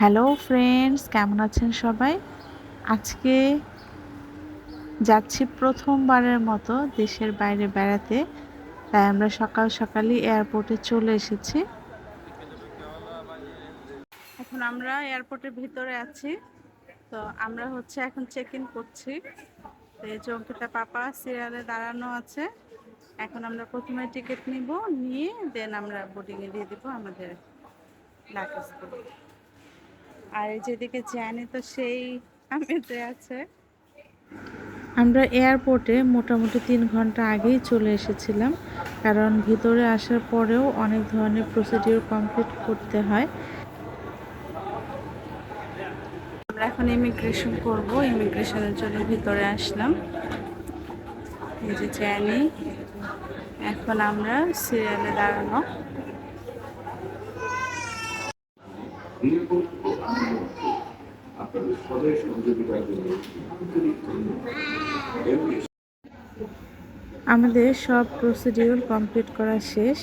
Hello friends কেমন আছেন সবাই? আজকে যাচ্ছি প্রথমবারের মতো দেশের বাইরে বেড়াতে, তাই আমরা সকাল সকালই এয়ারপোর্টে চলে এসেছি। এখন আমরা এয়ারপোর্টের ভিতরে আছি। তো আমরা হচ্ছে এখন চেক ইন করছি। তো এই চৌকিটা পাপা সিরিয়ালে দাঁড়ানো আছে। এখন আমরা প্রথমে টিকিট নিব, নিয়ে দেন আমরা বোর্ডিংয়ে দিয়ে দিব আমাদের লাগেজগুলো আর যেদিকে জানি তো সেই আমেতে আছে। আমরা এয়ারপোর্টে মোটামুটি তিন ঘণ্টা আগেই চলে এসেছিলাম, কারণ ভিতরে আসার পরেও অনেক ধরনের প্রসিডিওর কমপ্লিট করতে হয়। আমরা এখন ইমিগ্রেশন করব ইমিগ্রেশনের জন্য ভিতরে আসলাম। এই যে জানি এখন আমরা সিরিয়ালে দাঁড়ানো। আপনাদের সদয় সহযোগিতার জন্য আমাদের সব প্রসিডিউর কমপ্লিট করা শেষ।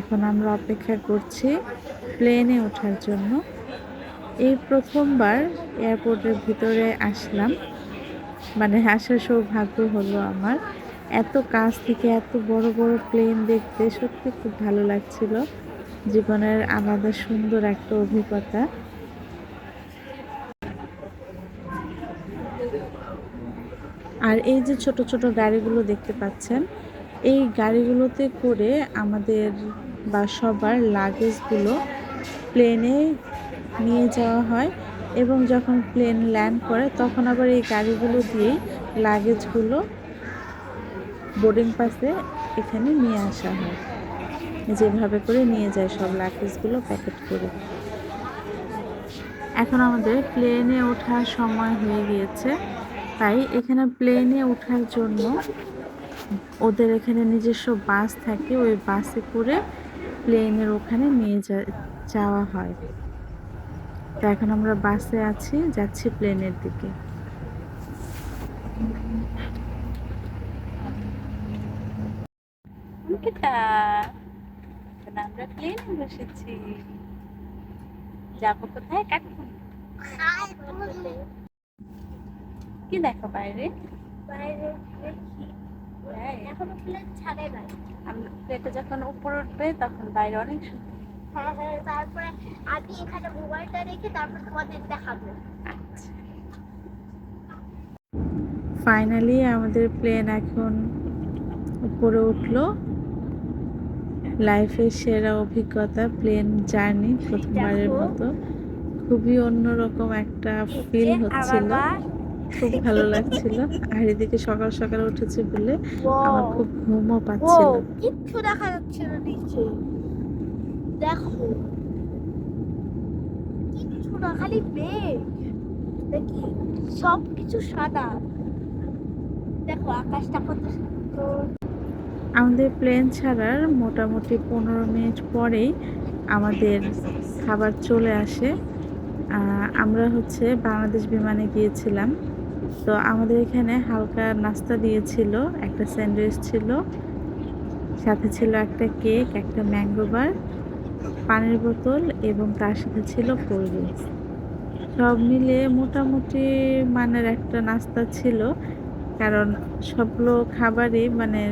এখন আমরা অপেক্ষা করছি প্লেনে ওঠার জন্য। এই প্রথমবার এয়ারপোর্টের ভিতরে আসলাম। মানে আসার সৌভাগ্য হলো আমার। এত কাছ থেকে এত বড় বড় প্লেন দেখতে সত্যি খুব ভালো লাগছিল। জীবনের আলাদা সুন্দর একটা অভিজ্ঞতা। আর এই যে ছোট ছোট গাড়িগুলো দেখতে পাচ্ছেন, এই গাড়িগুলোতে করে আমাদের বা সবার লাগেজগুলো প্লেনে নিয়ে যাওয়া হয় এবং যখন প্লেন ল্যান্ড করে তখন আবার এই গাড়িগুলো দিয়েই লাগেজগুলো বোর্ডিং পাসে এখানে নিয়ে আসা হয়। যেভাবে করে নিয়ে যায় সব লাগেজগুলো প্যাকেট করে। এখন আমাদের প্লেনে ওঠার সময় হয়ে গিয়েছে। তাই এখানে প্লেনে ওঠার জন্য ওদের এখানে নিজস্ব বাস থাকে, ওই বাসে করে প্লেনের ওখানে নিয়ে যাওয়া হয়। তো এখন আমরা বাসে আছি, যাচ্ছি প্লেনের দিকে। আমরা প্লেনে বসেছি। যাব কোথায়? কাঠমান্ডু কি দেখো বাইরে? বাইরে এখনও প্লেন ছাড়ে নাই। আমরা প্লেটে যখন উপর উঠবে তখন বাইরে অনেক সুন্দর। হ্যাঁ হ্যাঁ তারপরে আমি এখানে মোবাইলটা রেখে তারপর তোমাদের দেখাবো। আচ্ছা ফাইনালি আমাদের প্লেন এখন উপরে উঠল। লাইফের সেরা অভিজ্ঞতা প্লেন জার্নি প্রথমবারের মতো। খুবই অন্যরকম একটা ফিল হচ্ছিল। খুব ভালো লাগছিল। আর এদিকে সকাল সকাল উঠেছে বলে আমার খুব ঘুমও পাচ্ছিল। কিচ্ছু দেখা যাচ্ছে না নিচে দেখো। কিচ্ছু না খালি মেঘ। দেখি সব কিছু সাদা। দেখো আকাশটা কত সুন্দর। আমাদের প্লেন ছাড়ার মোটামুটি পনেরো মিনিট পরেই আমাদের খাবার চলে আসে। আমরা হচ্ছে বাংলাদেশ বিমানে গিয়েছিলাম। তো আমাদের এখানে হালকা নাস্তা দিয়েছিল, একটা স্যান্ডউইচ ছিল, সাথে ছিল একটা কেক, একটা ম্যাঙ্গো বার, পানির বোতল এবং তার সাথে ছিল কোল্ড ড্রিঙ্কস। সব মিলে মোটামুটি মানের একটা নাস্তা ছিল, কারণ সবগুলো খাবারই মানে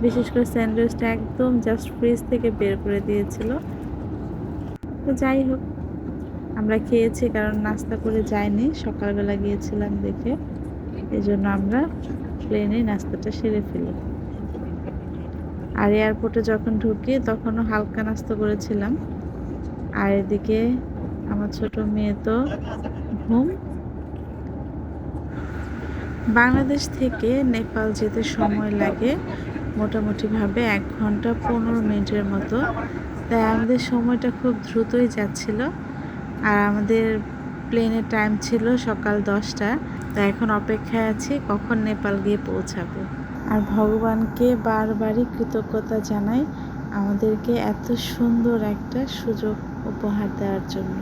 বিশেষ করে স্যান্ডউইচটা একদম জাস্ট ফ্রিজ থেকে বের করে দিয়েছিল। তো যাই হোক, আমরা খেয়েছি কারণ নাস্তা করে যাইনি, সকালবেলা গিয়েছিলাম দেখে। এই জন্য আমরা প্লেনে নাস্তাটা সেরে ফেলি। আর এয়ারপোর্টে যখন ঢুকি, তখনও হালকা নাস্তা করেছিলাম। আর এদিকে আমার ছোট মেয়ে তো ঘুম। বাংলাদেশ থেকে নেপাল যেতে সময় লাগে। মোটামুটিভাবে এক ঘণ্টা পনেরো মিনিটের মতো। তাই আমাদের সময়টা খুব দ্রুতই যাচ্ছিল। আর আমাদের প্লেনের টাইম ছিল সকাল দশটা। তাই এখন অপেক্ষায় আছি কখন নেপাল গিয়ে পৌঁছাবো। আর ভগবানকে বারবারই কৃতজ্ঞতা জানাই আমাদেরকে এত সুন্দর একটা সুযোগ উপহার দেওয়ার জন্য।